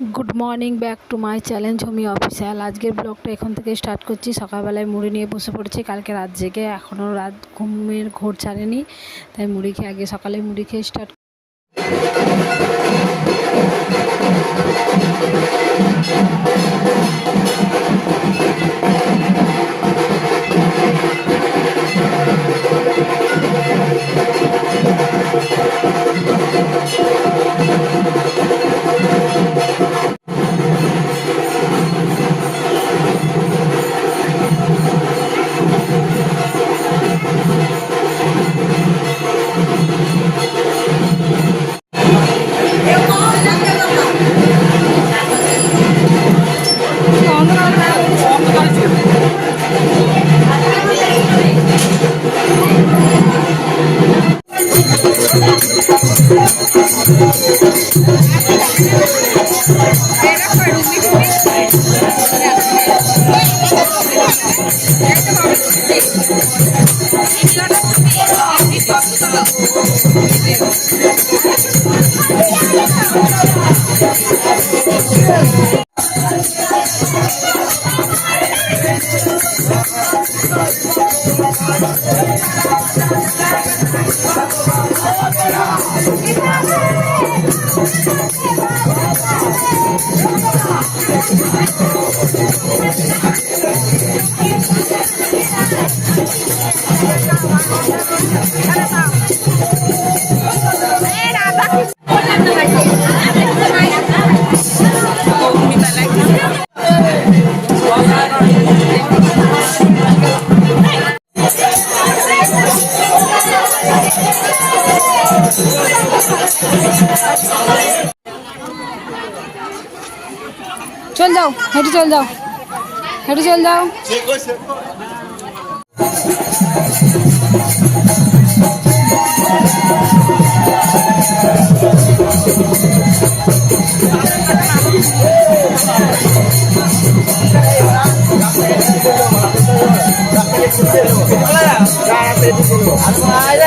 Good morning, back to my challenge homie official. আজকের ব্লগটা এখান থেকে স্টার্ট করছি। সকালবেলায় মুড়ি নিয়ে বসে পড়েছি, কালকে রাত জেগে। এখনও রাত ঘুমের ঘোর ছাড়েনি, তাই মুড়ি খেয়ে আগে সকালে মুড়ি খেয়ে স্টার্ট Thank চল যাও হেঁটে চল যাও হেঁটে চল যাও। আমার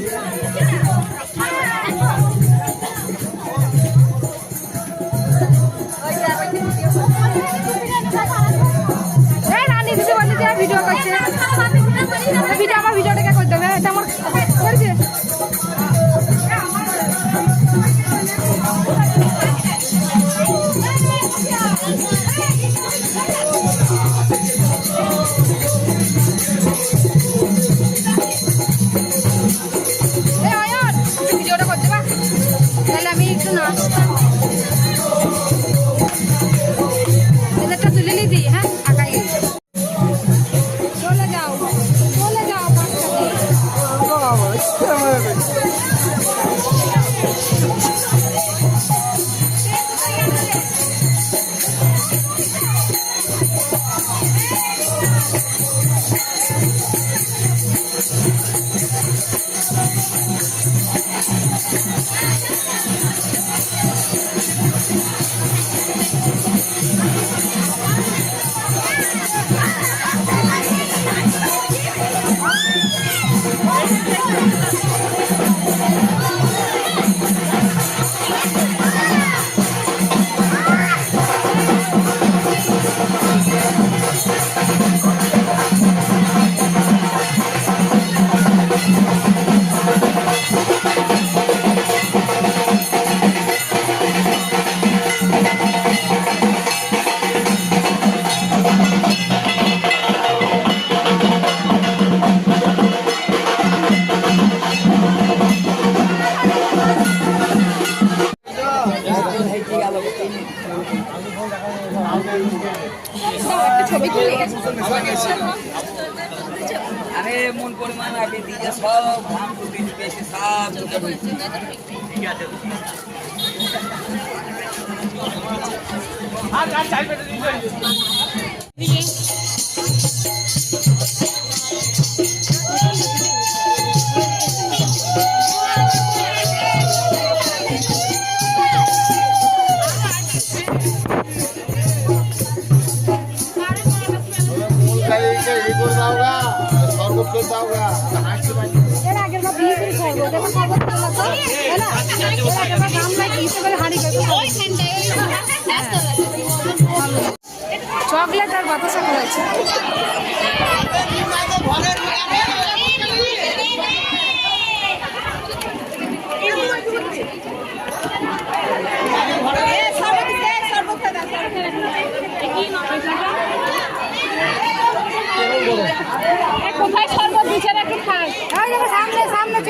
Yeah. মন পরিমাণ আগে দিয়ে সব ধান কুটি পেয়েছে সব ঢুকে পড়েছে। ঠিক আছে চকলেট আর বাতাসা করেছে কোথায় শরবত দিচ্ছে নাকি খাই সামনে সামনে চল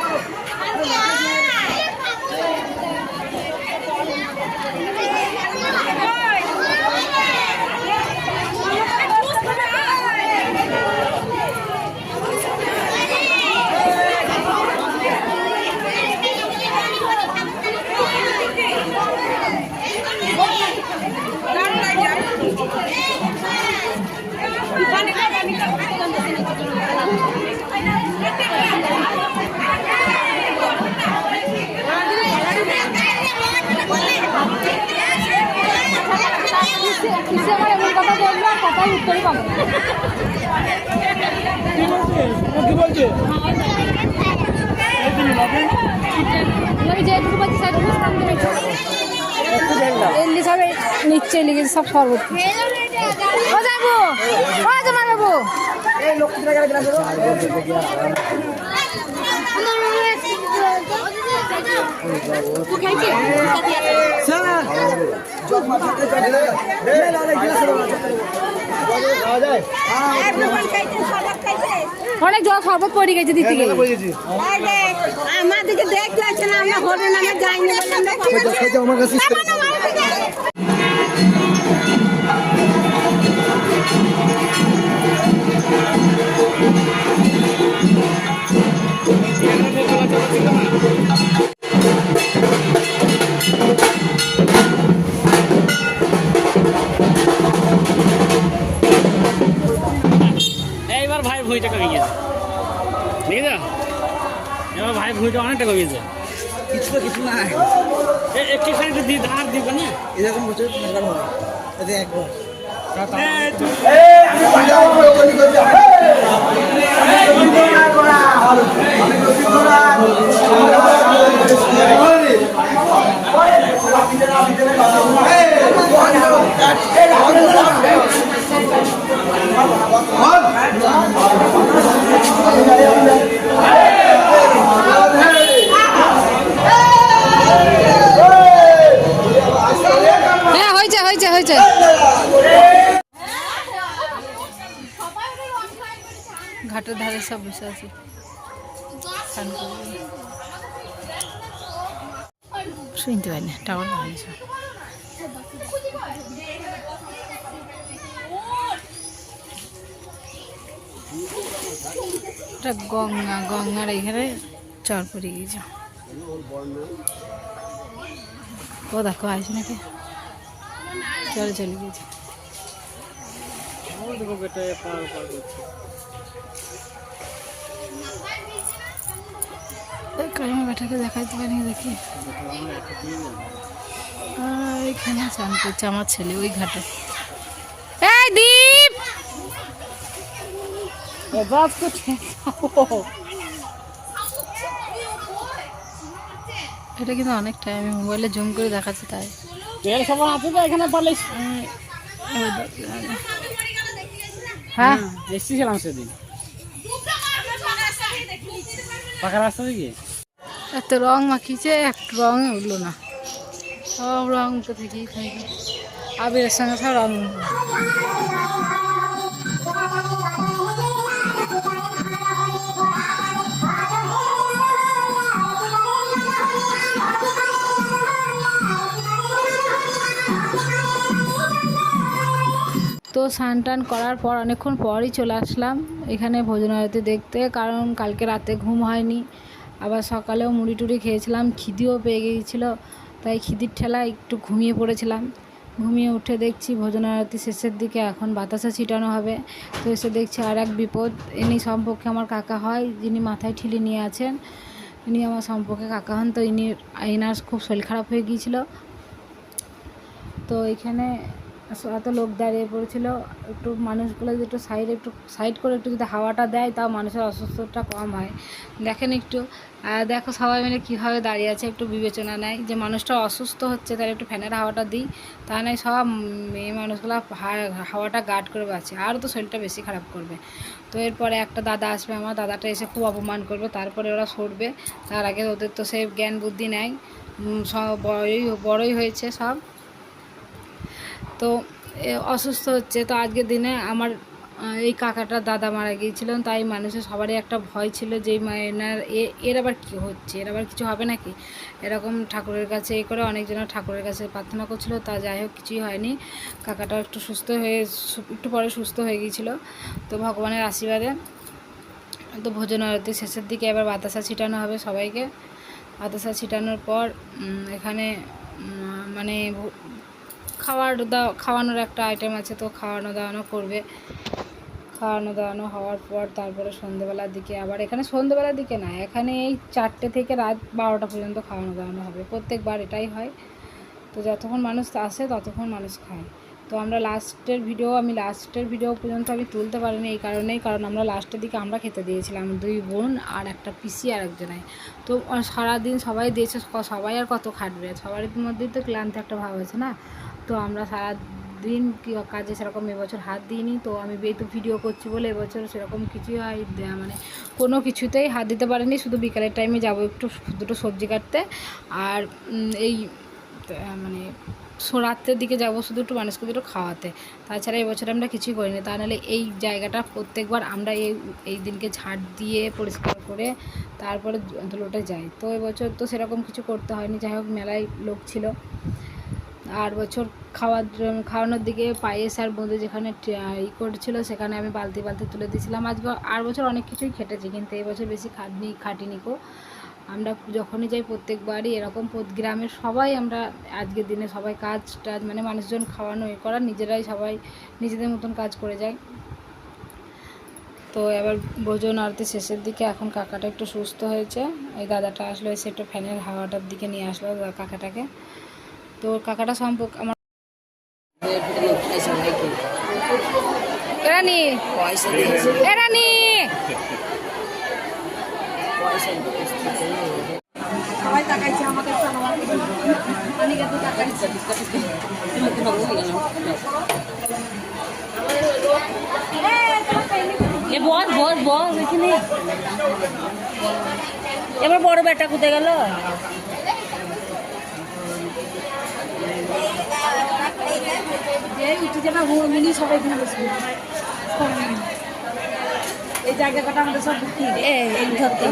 কিসে আমার এমন কথা বলল আর কথাই উত্তরই পাবো না। আমি যেটুকু পাচ্ছি সেটুকু এমনি সব নিচ্ছে লিখে সব ও যাব ও জমা অনেক জল শরবত পড়ে গেছে দিতে গেলে আমাদেরকে দেখতে আছে না আমরা হোটেল নামে যাইনি বলে আমরা কি অনেকটা কমে গেছে কিছু তো কিছু নাই এ- একটু দিয়ে ধার দিব না? এরকম বছর একবার ঘাটের ধারে সব বসে আছে। শুনতে পাই না, টাওয়ার এটা গঙ্গা, গঙ্গার এখানে চর পড়ে গিয়েছে। ও দেখো আসে নাকি? চলে চলে গেছে বেটাকে দেখাইতে পারি দেখি। এখানে চান করছে আমার ছেলে ওই ঘাটে। এই দীপ! বাস করছে এটা কিন্তু অনেকটা আমি মোবাইলে জুম করে দেখাচ্ছি তাই। তেল সাবান আছে তো এখানে দেখ, হ্যাঁ? এসেছিলাম সেদিন। পাকা রাস্তা থেকে এত রং মাখিয়েছে একটু রং উঠল না। সব রং তো থাকে। আবিরের সঙ্গে সব রং তো স্নান টান করার পর অনেকক্ষণ পরই চলে আসলাম। এখানে ভোজনারতি দেখতে, কারণ কালকে রাতে ঘুম হয়নি। আবার সকালেও মুড়ি টুড়ি খেয়েছিলাম, খিদিও পেয়ে গিয়েছিল, তাই খিদির ঠেলায় একটু ঘুমিয়ে পড়েছিলাম। ঘুমিয়ে উঠে দেখছি ভোজনারতি শেষের দিকে এখন বাতাসা ছিটানো হবে, তো এসে দেখছি আর এক বিপদ। ইনি সম্পর্কে আমার কাকা হয়, যিনি মাথায় ঠিলি নিয়ে আছেন, ইনি আমার সম্পর্কে কাকা হন, তো ইনি এনার খুব শরীর খারাপ হয়ে গিয়েছিল। তো এখানে এত লোক দাঁড়িয়ে পড়েছিল, একটু মানুষগুলো যদি একটু সাইড একটু, সাইড করে একটু যদি হাওয়াটা দেয়, তাও মানুষের অসুস্থতা কম হয়। দেখেন একটু আহ, দেখো সবাই মিলে কীভাবে দাঁড়িয়ে আছে একটু বিবেচনা নেয় যে মানুষটা অসুস্থ হচ্ছে তাহলে একটু ফ্যানের হাওয়াটা দিই। তা নয় সব মেয়ে মানুষগুলো হাওয়াটা গার্ড করে বাঁচে আরও তো শরীরটা বেশি খারাপ করবে। তো এরপরে একটা দাদা আসবে আমার দাদাটা এসে খুব অপমান করবে। তারপরে ওরা সরবে। তার আগে ওদের তো সে জ্ঞান বুদ্ধি নেয় সব বড়ই বড়ই হয়েছে সব। তো অসুস্থ হচ্ছে। তো আজকের দিনে আমার কাকাটা দাদা মারা গিয়েছিলেন, তাই মানুষের সবারই একটা ভয় ছিল যে এই এ- এর আবার কী হচ্ছে? এর আবার কিছু হবে নাকি? এরকম ঠাকুরের কাছে এ করে অনেকজনের ঠাকুরের কাছে প্রার্থনা করছিল, তা যাই হোক কিছুই হয়নি। কাকাটা একটু সুস্থ হয়ে একটু পরে সুস্থ হয়ে গিয়েছিল। তো ভগবানের আশীর্বাদে তো ভোজন আরতি শেষের দিকে এবার বাতাসা ছিটানো হবে সবাইকে। বাতাসা ছিটানোর পর এখানে মানে খাওয়ার দাওয়া খাওয়ানোর একটা আইটেম আছে, তো খাওয়ানো দাওয়ানো করবে। খাওয়ানো দাওয়ানো হওয়ার পর তারপরে সন্ধেবেলার দিকে আবার এখানে সন্ধেবেলার দিকে না, এখানে এই চারটে থেকে রাত বারোটা পর্যন্ত খাওয়ানো দাওয়ানো হবে। প্রত্যেকবার এটাই হয়। তো যতক্ষণ মানুষ আসে ততক্ষণ মানুষ খায়। তো আমরা লাস্টের ভিডিও আমি লাস্টের ভিডিও পর্যন্ত আমি তুলতে পারিনি এই কারণেই, কারণ আমরা লাস্টের দিকে আমরা খেতে দিয়েছিলাম দুই বোন আর একটা পিসি আর একজনায় তো সারাদিন সবাই দিয়েছে সবাই আর কত খাটবে? সবার মধ্যেই তো ক্লান্ত একটা ভাব আছে না? তো আমরা সারা দিন কাজে সেরকম এবছর হাত দিইনি, তো আমি এই তো ভিডিও করছি বলে এবছর সেরকম কিছুই হয় মানে কোনো কিছুতেই হাত দিতে পারিনি, শুধু বিকালের টাইমে যাব একটু দুটো সবজি কাটতে আর এই মানে রাত্রের দিকে যাব শুধু একটু মানুষকে দুটো খাওয়াতে। তাছাড়া এবছর আমরা কিছুই করিনি, তা নাহলে এই জায়গাটা প্রত্যেকবার আমরা এই এই দিনকে ঝাড় দিয়ে পরিষ্কার করে তারপরে ধুলোটা যাই। তো এবছর তো সেরকম কিছু করতে হয়নি, যাই হোক মেলায় লোক ছিল। আর বছর খাওয়ার খাওয়ানোর দিকে পায়েস আর বোঁদে যেখানে ই করছিল, সেখানে আমি বালতি বালতি তুলে দিয়েছিলাম। আজকে আর বছর অনেক কিছুই খেটেছি, কিন্তু এই বছর বেশি খাটনি, খাটিনি কো আমরা যখনই যাই প্রত্যেকবারই এরকম গ্রামের সবাই আমরা আজকের দিনে সবাই কাজ টাজ মানে মানুষজন খাওয়ানো এ করা, নিজেরাই সবাই নিজেদের মতন কাজ করে যায়। তো এবার ভোজন আরতি শেষের দিকে, এখন কাকাটা একটু সুস্থ হয়েছে। এই দাদাটা আসলো, এসে একটু ফ্যানের হাওয়াটার দিকে নিয়ে আসলো কাকাটাকে। তো কাকাটা সম্পর্ক আমার এরানি। এরানি। সবাই তাকাইছে আমাদের অনেকে তো তাকাইছে। এ বস বস বস এখানে। এবার বড় বেটা কোথায় গেল? যে উঠে যাবে হুড় মিলি সবাই এখানে বসবে। এই জায়গাটা আমাদের সব বুকিং। এ এই ধর তো।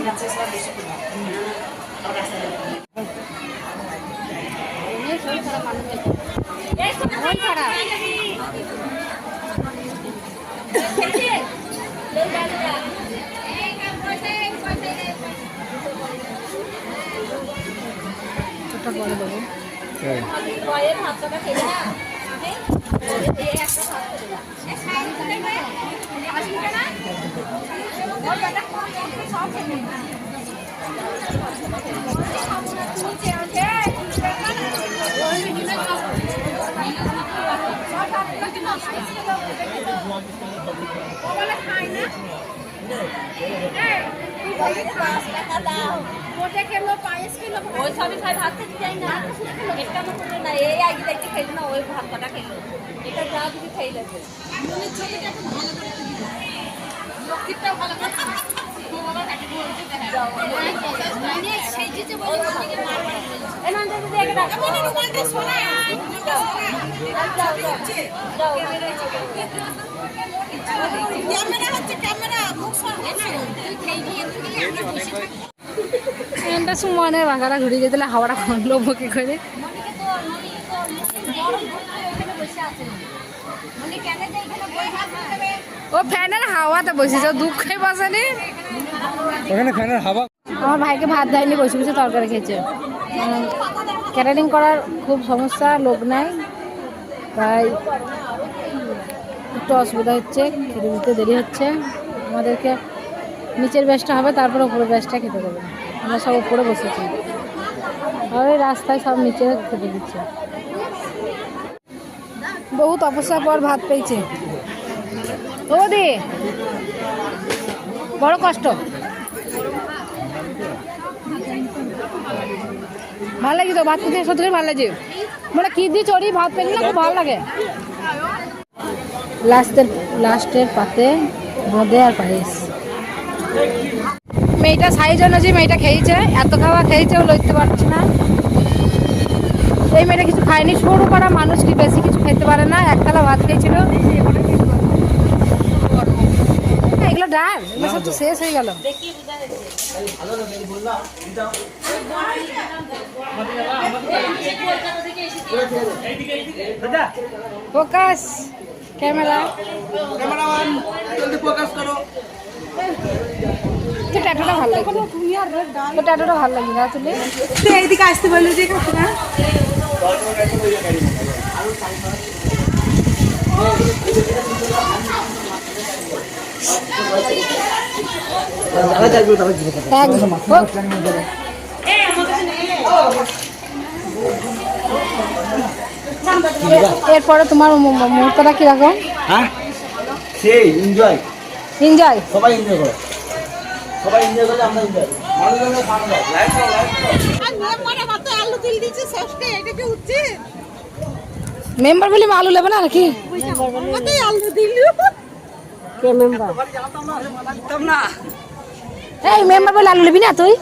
ওটা বড় দেবো ওই সবই খাই ভাত খেতে চাই না মতো না এই আগে দেখতে খেলো না ওই ভাত কটা খেলো এটা যা কিছু করে এখানটা সুমনের বাঙ্গারা ঘুরে গেছিল হাওয়াটা করল বকে করে ও ফ্যানের হাওয়াতে বসেছে ও দুঃখে বসেনি ওখানে ফ্যানের হাওয়া? আমার ভাইকে ভাত দেয়নি বসে বসে তরকারি খেয়েছে। ক্যাটারিং করার খুব সমস্যা লোক নাই। তাই একটু অসুবিধা হচ্ছে খেতে দিতে দেরি হচ্ছে। আমাদেরকে নিচের ব্যাসটা হবে তারপরে উপরের ব্যাসটা খেতে দেবে। আমরা সব উপরে বসেছি। আর ওই রাস্তায় সব নিচে খেতে দিচ্ছে। বহু তপস্যার পর ভাত পেয়েছে। ও দি বড় কষ্ট। ভালো লাগে তো? ভাত খেতে সত্যি ভালো লাগে মানে কি দিয়ে চড়ি, ভাত পেলি না? খুব ভালো লাগে। লাস্টের লাস্টের পাতে বোঁদে আর পায়েস। মেয়েটা সাইজ অনুযায়ী মেয়েটা খেয়েছে। এত খাওয়া খেয়েছে ও লইতে পারছে না। এই মেয়েটা কিছু খায়নি। সরু করা মানুষ কি বেশি কিছু খেতে পারে না? এক থালা ভাত খেয়েছিল। এগুলো ডাল এগুলো সব তো শেষ হয়ে গেল। Focus camera. তো ট্যাটুটা ভালো লাগে তো ট্যাটুটা ভালো লাগে না তুমি এইদিকে আসতে বলল যে কাকুরা একদম এরপরে তোমার মুহূর্তটা কীরকম হ্যাঁ? সেই এনজয় এনজয় সবাই এনজয় করে। সবাই এনজয় করে। আমরা এনজয় মানুষজনের খাওয়া দাওয়া লাইফ মেম্বার বলে আলু নেবে না নাকি? এই মেম্বার বলে তুই?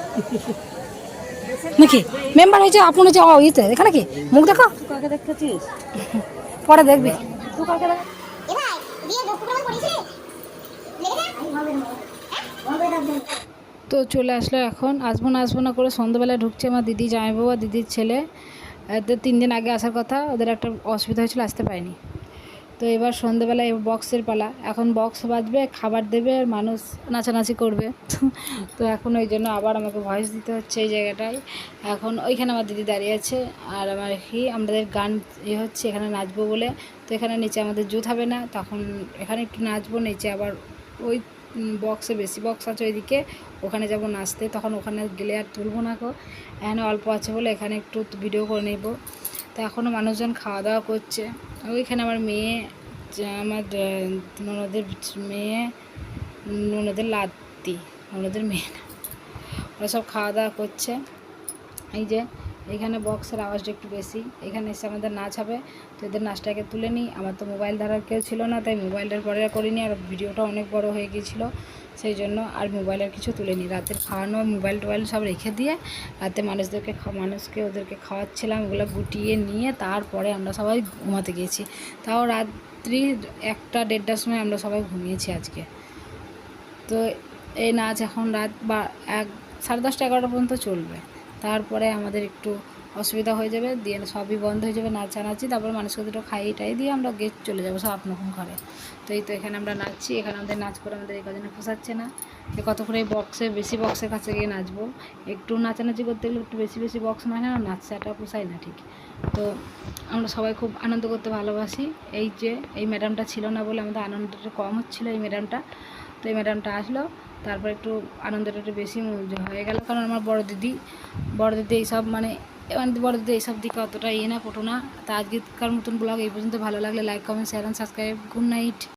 নাকি? মেম্বার হয়েছে হচ্ছে ও এখানে কি? মুখ পরে দেখবি। তো চলে আসলো এখন। আসব না আসব না করে সন্ধ্যাবেলায় ঢুকছে আমার দিদি জামাইবাবু আর দিদির ছেলে। তিন দিন আগে আসার কথা, ওদের একটা অসুবিধা হয়েছিল, আসতে পারেনি। তো এবার সন্ধ্যেবেলায় বক্সের পালা। এখন বক্স বাজবে, খাবার দেবে আর মানুষ নাচানাচি করবে। তো এখন ওই জন্য আবার আমাকে ভয়েস দিতে হচ্ছে এই জায়গাটায়। এখন ওইখানে আমার দিদি দাঁড়িয়ে আছে আর আমার কি, আমাদের গান এ হচ্ছে এখানে নাচবো বলে। তো এখানে নিচে আমাদের জুত হবে না, তখন এখানে একটু নাচবো, নিচে আবার ওই বক্সে বেশি বক্স আছে ওইদিকে, ওখানে যাব নাচতে। তখন ওখানে গেলে আর তুলবো না গো। এখানে অল্প আছে বলে এখানে একটু ভিডিও করে নেব। তো এখনও মানুষজন খাওয়া দাওয়া করছে। ওইখানে আমার মেয়ে আমার ননদের মেয়ে, ননদের লাত্তি, ননদের মেয়ে না। ওরা সব খাওয়া দাওয়া করছে। এই যে, এখানে বক্সের আওয়াজটা একটু বেশি। এখানে এসে আমাদের নাচ হবে তো এদের নাচটাকে তুলে নিই। আমার তো মোবাইল ধরার কেউ ছিল না, তাই মোবাইলটার পরে করিনি। আর ভিডিওটা অনেক বড় হয়ে গিয়েছিল। সেই জন্য আর মোবাইলের কিছু তুলে নিই রাতের খাওয়ানো মোবাইল টোবাইল সব রেখে দিয়ে রাতে মানুষদেরকে মানুষকে ওদেরকে খাওয়াচ্ছিলাম, ওগুলো গুটিয়ে নিয়ে তারপরে আমরা সবাই ঘুমাতে গিয়েছি। তাও রাত্রি একটা দেড়টার সময় আমরা সবাই ঘুমিয়েছি আজকে। তো এই নাচ এখন রাত বা এক সাড়ে দশটা এগারোটা পর্যন্ত চলবে। তারপরে আমাদের একটু অসুবিধা হয়ে যাবে, দিয়ে সবই বন্ধ হয়ে যাবে, নাচানাচি, তারপর মানুষকে দুটো খাইয়ে টাই দিয়ে আমরা গেট চলে যাব সব আপন আপন ঘরে। তো এই তো এখানে আমরা নাচছি, এখানে আমাদের নাচ করে আমাদের এই কজনে পোষাচ্ছে না। যে কত এই বক্সে বেশি বক্সের কাছে গিয়ে নাচবো। একটু নাচানাচি করতে গেলে একটু বেশি বেশি বক্স না হয় না নাচাটা পোষায় না ঠিক। তো আমরা সবাই খুব আনন্দ করতে ভালোবাসি। এই যে, এই ম্যাডামটা ছিল না বলে আমাদের আনন্দটা কম হচ্ছিল এই ম্যাডামটা তো এই ম্যাডামটা আসলো তারপর একটু আনন্দটা একটু বেশি হয়ে গেল। কারণ আমার বড় দিদি বড় দিদি এইসব মানে মানে বড় দিদি এইসব দিকে অতটা ইয়ে না, পটো না। তা আজকের মতন ব্লগ এই পর্যন্ত ভালো লাগলে like comment share and subscribe good night